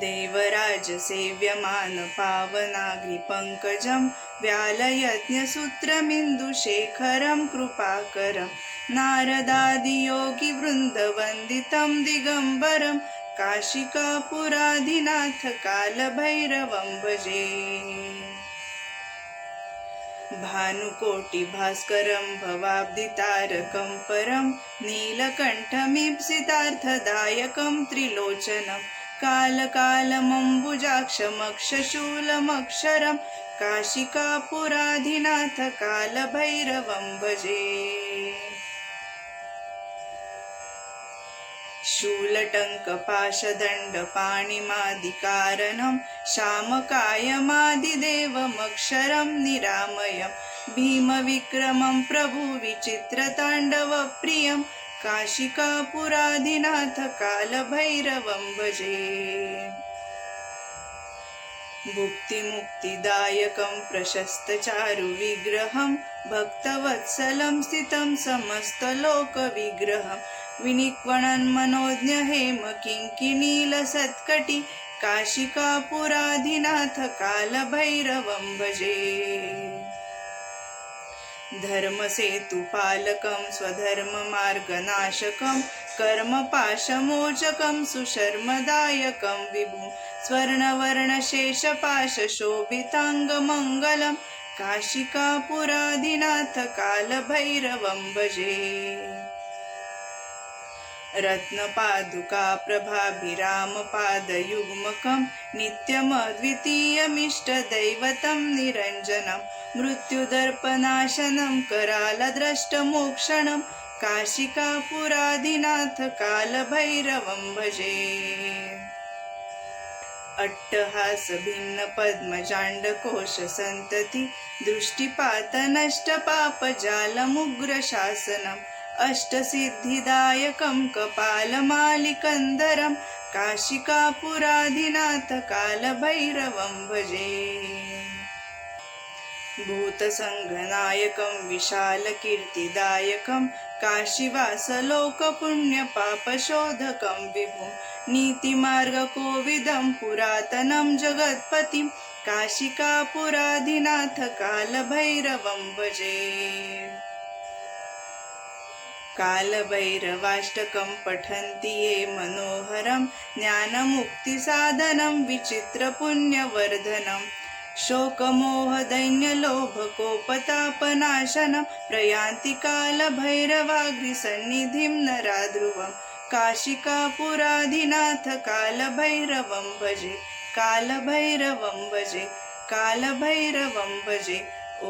देवराज सेव्यमान पावनाग्रि पङ्कजं व्यालयज्ञसूत्रमिन्दुशेखरं कृपाकरं नारदादियोगिवृन्दवन्दितं दिगम्बरं काशिकापुराधिनाथ कालभैरवं भजे। भानुकोटिभास्करं भवाब्दितारकं परं नीलकण्ठमीप्सितार्थदायकं त्रिलोचनम् कालकालमम्बुजाक्षमक्षशूलमक्षरं काशिकापुराधिनाथ कालभैरवं भजे। शूलटङ्कपाशदण्डपाणिमादिकारणं श्यामकायमादिदेवमक्षरं निरामयं भीमविक्रमं प्रभुविचित्रताण्डवप्रियं काशिकापुराधिनाथ कालभैरवं भजे। भुक्तिमुक्तिदायकं प्रशस्तचारुविग्रहं भक्तवत्सलं स्थितं समस्तलोकविग्रहं। विनिक्वणन्मनोज्ञ हेम किङ्किणीलसत्कटि काशिकापुराधिनाथ कालभैरवं भजे। धर्मसेतुपालकं स्वधर्ममार्गनाशकं कर्मपाशमोचकं सुशर्मदायकं विभुं स्वर्णवर्णशेषपाशशोभिताङ्गमङ्गलं काशिकापुराधिनाथ कालभैरवं भजे। रत्नपादुकाप्रभाभिरामपादयुग्मकं नित्यमद्वितीयमिष्टदैवतं निरञ्जनं मृत्युदर्पनाशनं करालद्रष्टमोक्षणं काशिकापुराधिनाथ कालभैरवं भजे। अट्टहासभिन्नपद्मजाण्डकोशसन्तति दृष्टिपातनष्टपापजालमुग्रशासनम् अष्टसिद्धिदायकं कपालमालिकन्दरं काशिकापुराधिनाथ कालभैरवं भजे। भूतसङ्घनायकं विशालकीर्तिदायकं काशीवासलोकपुण्यपापशोधकं विभुं नीतिमार्गकोविदं पुरातनं जगत्पतिं काशिकापुराधिनाथ कालभैरवं भजे। कालभैरवाष्टकं पठन्ति ये मनोहरं ज्ञानमुक्तिसाधनं विचित्रपुण्यवर्धनं शोकमोहदैन्यलोभकोपतापनाशनं प्रयान्ति कालभैरवाग्रिसन्निधिं नराध्रुवं काशिकापुराधिनाथ कालभैरवं भजे कालभैरवं भजे कालभैरवं भजे। ओ